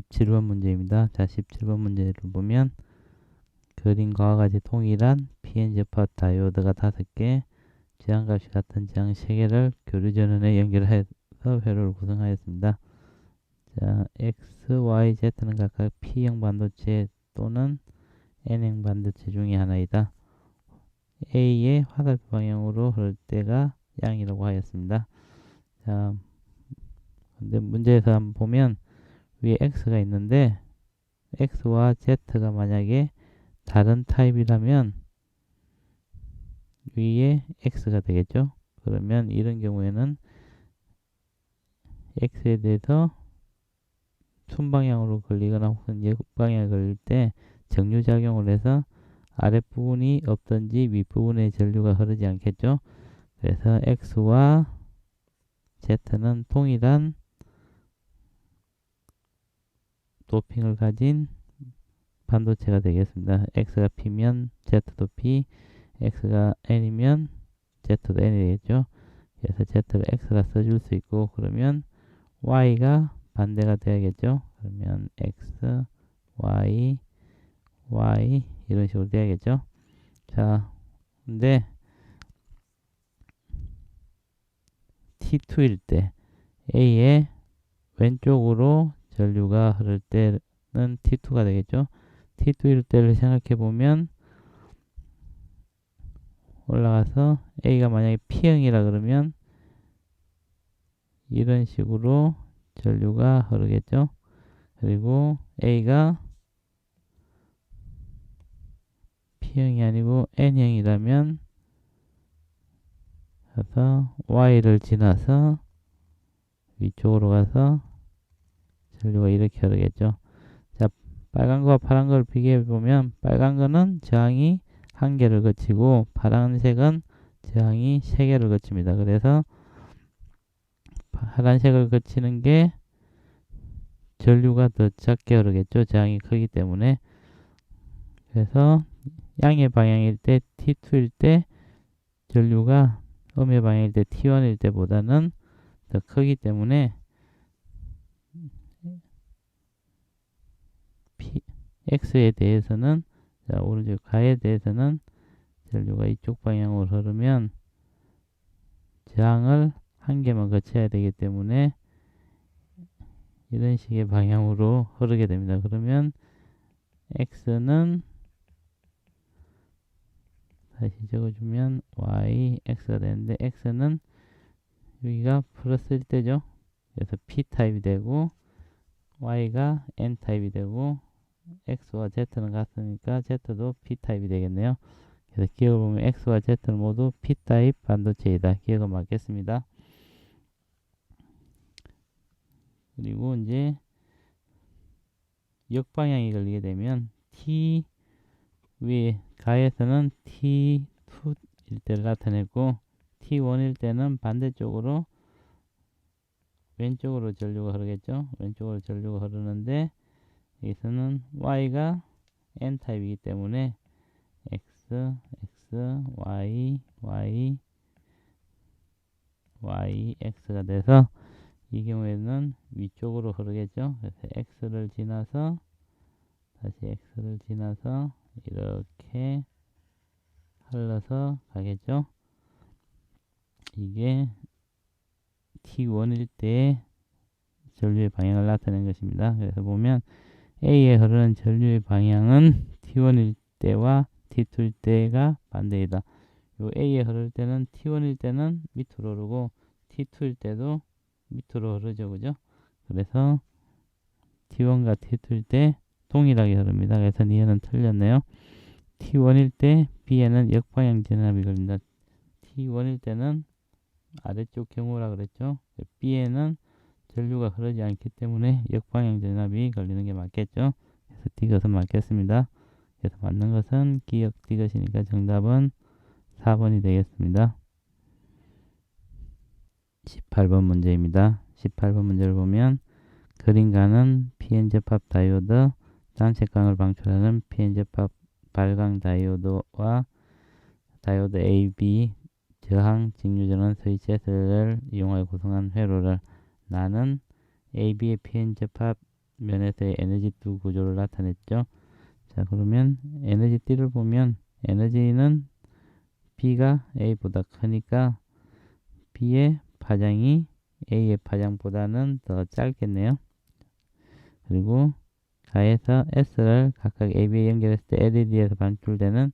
17번 문제입니다. 자, 17번 문제를 보면 그림과 같이 동일한 PN 접합 다이오드가 5개, 저항값이 같은 저항 3개를 교류 전원에 연결해서 회로를 구성하였습니다. 자, X, Y, Z는 각각 P형 반도체 또는 N형 반도체 중의 하나이다. A의 화살표 방향으로 흐를 때가 양이라고 하였습니다. 자, 근데 문제에서 한번 보면 위에 x가 있는데 x와 z가 만약에 다른 타입이라면 위에 x가 되겠죠. 그러면 이런 경우에는 x에 대해서 순방향으로 걸리거나 혹은 역방향에 걸릴 때 정류작용을 해서 아랫부분이 없든지 윗부분에 전류가 흐르지 않겠죠. 그래서 x와 z는 동일한 도핑을 가진 반도체가 되겠습니다. x가 p면 z도 p, x가 n이면 z도 n이 되겠죠. 그래서 z를 x라 써줄 수 있고 그러면 y가 반대가 돼야겠죠. 그러면 x, y, y 이런 식으로 돼야겠죠. 자, 근데 T2일 때 A의 왼쪽으로 전류가 흐를 때는 T2가 되겠죠. T2일 때를 생각해 보면 올라가서 A가 만약에 P형이라 그러면 이런 식으로 전류가 흐르겠죠. 그리고 A가 P형이 아니고 N형이라면 그래서 Y를 지나서 위쪽으로 가서 전류가 이렇게 흐르겠죠. 자, 빨간 거와 파란 걸 비교해 보면 빨간 거는 저항이 한 개를 거치고 파란색은 저항이 세 개를 거칩니다. 그래서 파란색을 거치는 게 전류가 더 작게 흐르겠죠. 저항이 크기 때문에. 그래서 양의 방향일 때 T2일 때 전류가 음의 방향일 때 T1일 때보다는 더 크기 때문에 P, X에 대해서는 자, 오른쪽 가에 대해서는 전류가 이쪽 방향으로 흐르면 저항을 한 개만 거쳐야 되기 때문에 이런 식의 방향으로 흐르게 됩니다. 그러면 X는 다시 적어주면 Y, X가 되는데 X는 여기가 플러스일 때죠. 그래서 P타입이 되고 Y가 N타입이 되고 X와 Z는 같으니까 Z도 P타입이 되겠네요. 그래서 기억을 보면 X와 Z는 모두 P타입 반도체이다. 기억을 맞겠습니다. 그리고 이제 역방향이 걸리게 되면 T 위에 가에서는 T2일 때를 나타냈고 T1일 때는 반대쪽으로 왼쪽으로 전류가 흐르겠죠. 왼쪽으로 전류가 흐르는데 여기서는 Y가 N타입이기 때문에 X, X, Y, Y, Y, X가 돼서 이 경우에는 위쪽으로 흐르겠죠. 그래서 X를 지나서 다시 X를 지나서 이렇게 흘러서 가겠죠. 이게 T1일 때 전류의 방향을 나타낸 것입니다. 그래서 보면 A에 흐르는 전류의 방향은 T1일 때와 T2일 때가 반대이다. 요 A에 흐를 때는 T1일 때는 밑으로 흐르고 T2일 때도 밑으로 흐르죠. 그죠? 그래서 T1과 T2일 때 동일하게 흐릅니다. 그래서 니은은 틀렸네요. T1일 때 B에는 역방향 전압이 걸립니다. T1일 때는 아래쪽 경우라 그랬죠. B에는 전류가 흐르지 않기 때문에 역방향 전압이 걸리는 게 맞겠죠. 그래서 D것은 맞겠습니다. 그래서 맞는 것은 기역 D것이니까 정답은 4번이 되겠습니다. 18번 문제입니다. 18번 문제를 보면 그림가는 PN 접합 다이오드 단색광을 방출하는 PN 접합 발광 다이오드와 다이오드 AB 저항 직류전원 스위치 S를 이용하여 구성한 회로를 나는 AB의 PN 접합 면에서의 에너지 두 구조를 나타냈죠. 자, 그러면 에너지 띠를 보면 에너지는 B가 A보다 크니까 B의 파장이 A의 파장보다는 더 짧겠네요. 그리고 가에서 S를 각각 AB에 연결했을 때 LED에서 반출되는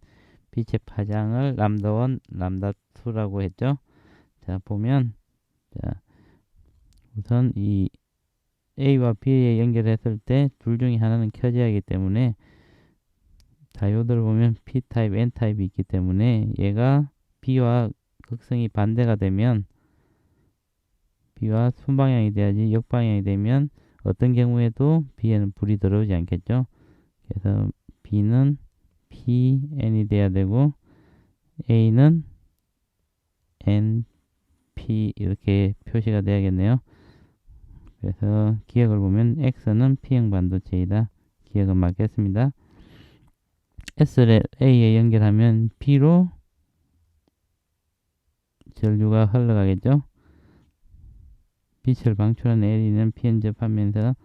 빛의 파장을 람다1, 람다2라고 했죠. 자, 보면 자, 우선 이 A와 B에 연결했을 때 둘 중에 하나는 켜져야 하기 때문에 다이오드를 보면 P타입, N타입이 있기 때문에 얘가 B와 극성이 반대가 되면 B와 순방향이 돼야지 역방향이 되면 어떤 경우에도 B에는 불이 들어오지 않겠죠. 그래서 B는 PN이 돼야 되고 A는 NP 이렇게 표시가 돼야겠네요. 그래서 기억을 보면 X는 P형 반도체이다. 기억은 맞겠습니다. S를 A에 연결하면 B로 전류가 흘러가겠죠. 빛을 방출한 LED는 PN 접하면서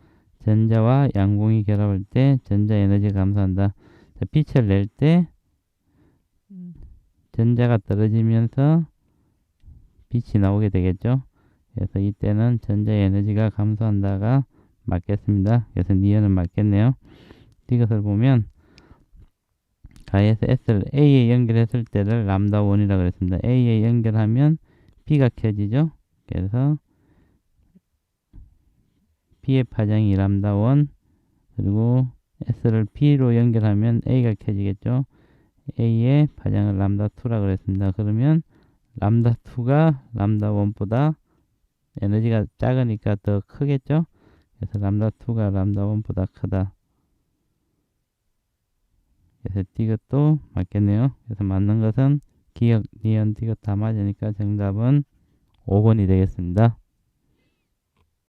전자와 양공이 결합할 때 전자 에너지를 감소한다. 자, 빛을 낼 때 전자가 떨어지면서 빛이 나오게 되겠죠. 그래서 이때는 전자 에너지가 감소한다가 맞겠습니다. 그래서 니은은 맞겠네요. 이것을 보면 가에서 S를 A에 연결했을 때를 람다 1이라고 그랬습니다. A에 연결하면 B가 켜지죠. 그래서 B의 파장이 람다 1 그리고 S를 B로 연결하면 A가 켜지겠죠. A의 파장을 람다 2라고 그랬습니다. 그러면 람다 2가 람다 1보다 에너지가 작으니까 더 크겠죠. 그래서 람다 2가 람다 1보다 크다. 그래서 이것도 맞겠네요. 그래서 맞는 것은 기억, 니은, 디귿 다 맞으니까 정답은 5번이 되겠습니다.